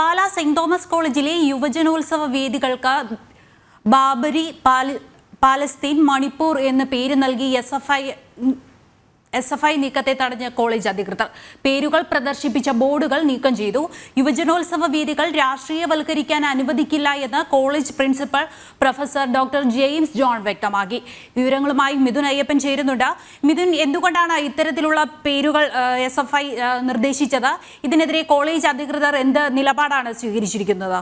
Pala saint Thomas കോളേജിലെ യുവജനോത്സവ വേദികൾക്ക് ബാബരി പാല- പാലസ്തീൻ മണിപ്പൂർ എന്ന പേര് നൽകി S F I S F I നീക്കത്തെ തടഞ്ഞ കോളേജ് അധികൃതർ. പേരുകൾ പ്രദർശിപ്പിച്ച ബോർഡുകൾ നീക്കം ചെയ്തു. യുവജനോത്സവ വേദികൾ രാഷ്ട്രീയവൽക്കരിക്കാൻ അനുവദിക്കില്ല എന്ന് college principal professor doctor James John വ്യക്തമാക്കി. വിവരങ്ങളുമായി മിഥുൻ അയ്യപ്പൻ ചേരുന്നുണ്ട്. മിഥുൻ എന്തുകൊണ്ടാണ് ഇത്തരത്തിലുള്ള പേരുകൾ എസ് നിർദ്ദേശിച്ചത്? ഇതിനെതിരെ കോളേജ് അധികൃതർ എന്ത് നിലപാടാണ് സ്വീകരിച്ചിരിക്കുന്നത്?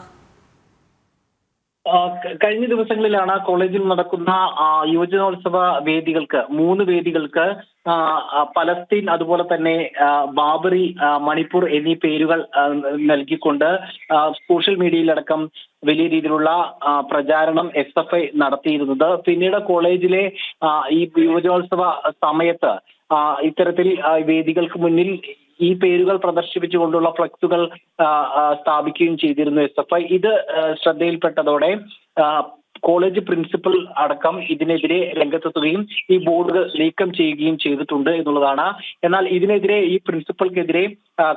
കഴിഞ്ഞ ദിവസങ്ങളിലാണ് കോളേജിൽ നടക്കുന്ന യുവജനോത്സവ വേദികൾക്ക് മൂന്ന് വേദികൾക്ക് പലസ്തീൻ അതുപോലെ തന്നെ ബാബറി മണിപ്പൂർ എന്നീ പേരുകൾ നൽകിക്കൊണ്ട് സോഷ്യൽ മീഡിയയിലടക്കം വലിയ രീതിയിലുള്ള പ്രചാരണം എസ് എഫ് ഐ നടത്തിയിരുന്നത്. പിന്നീട് കോളേജിലെ ഈ യുവജനോത്സവ സമയത്ത് ഇത്തരത്തിൽ വേദികൾക്ക് മുന്നിൽ ഈ പേരുകൾ പ്രദർശിപ്പിച്ചുകൊണ്ടുള്ള ഫ്ലക്സുകൾ സ്ഥാപിക്കുകയും ചെയ്തിരുന്നു എസ് എഫ് ഐ. ഇത് ശ്രദ്ധയിൽപ്പെട്ടതോടെ കോളേജ് പ്രിൻസിപ്പൽ അടക്കം ഇതിനെതിരെ രംഗത്തെത്തുകയും ഈ ബോർഡുകൾ നീക്കം ചെയ്യുകയും ചെയ്തിട്ടുണ്ട് എന്നുള്ളതാണ്. എന്നാൽ ഇതിനെതിരെ ഈ പ്രിൻസിപ്പൽക്കെതിരെ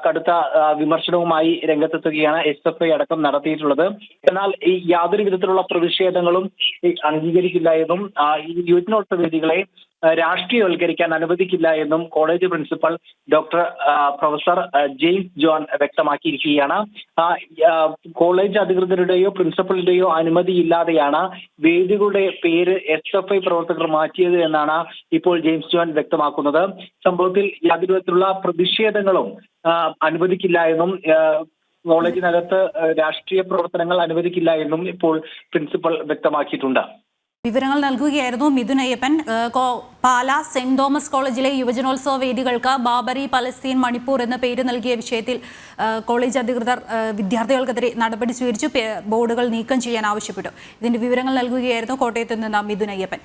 കടുത്ത വിമർശനവുമായി രംഗത്തെത്തുകയാണ് എസ് എഫ് ഐ അടക്കം നടത്തിയിട്ടുള്ളത്. എന്നാൽ ഈ യാതൊരു വിധത്തിലുള്ള പ്രതിഷേധങ്ങളും അംഗീകരിക്കില്ല എന്നും ഈ വേദികളെ ആ, രാഷ്ട്രീയവൽക്കരിക്കാൻ അനുവദിക്കില്ല എന്നും college principal doctor professor James John വ്യക്തമാക്കിയിരിക്കുകയാണ്. College അധികൃതരുടെയോ പ്രിൻസിപ്പലിന്റെയോ അനുമതിയില്ലാതെയാണ് വേദികളുടെ പേര് എസ് എഫ് ഐ പ്രവർത്തകർ മാറ്റിയത് എന്നാണ് ഇപ്പോൾ ജെയിംസ് ജോൺ വ്യക്തമാക്കുന്നത്. സംഭവത്തിൽ യാതൊരു വിധത്തിലുള്ള പ്രതിഷേധങ്ങളും അനുവദിക്കില്ല എന്നും കോളേജിനകത്ത് രാഷ്ട്രീയ പ്രവർത്തനങ്ങൾ അനുവദിക്കില്ല എന്നും ഇപ്പോൾ പ്രിൻസിപ്പൽ വ്യക്തമാക്കിയിട്ടുണ്ട്. വിവരങ്ങൾ നൽകുകയായിരുന്നു മിഥുൻ അയ്യപ്പൻ. പാല സെന്റ് തോമസ് കോളേജിലെ യുവജനോത്സവ വേദികൾക്ക് ബാബറി പലസ്തീൻ മണിപ്പൂർ എന്ന പേര് നൽകിയ വിഷയത്തിൽ കോളേജ് അധികൃതർ വിദ്യാർത്ഥികൾക്കെതിരെ നടപടി സ്വീകരിച്ചു. ബോർഡുകൾ നീക്കം ചെയ്യാൻ ആവശ്യപ്പെട്ടു. ഇതിന്റെ വിവരങ്ങൾ നൽകുകയായിരുന്നു കോട്ടയത്ത് നിന്ന് മിഥുൻ അയ്യപ്പൻ.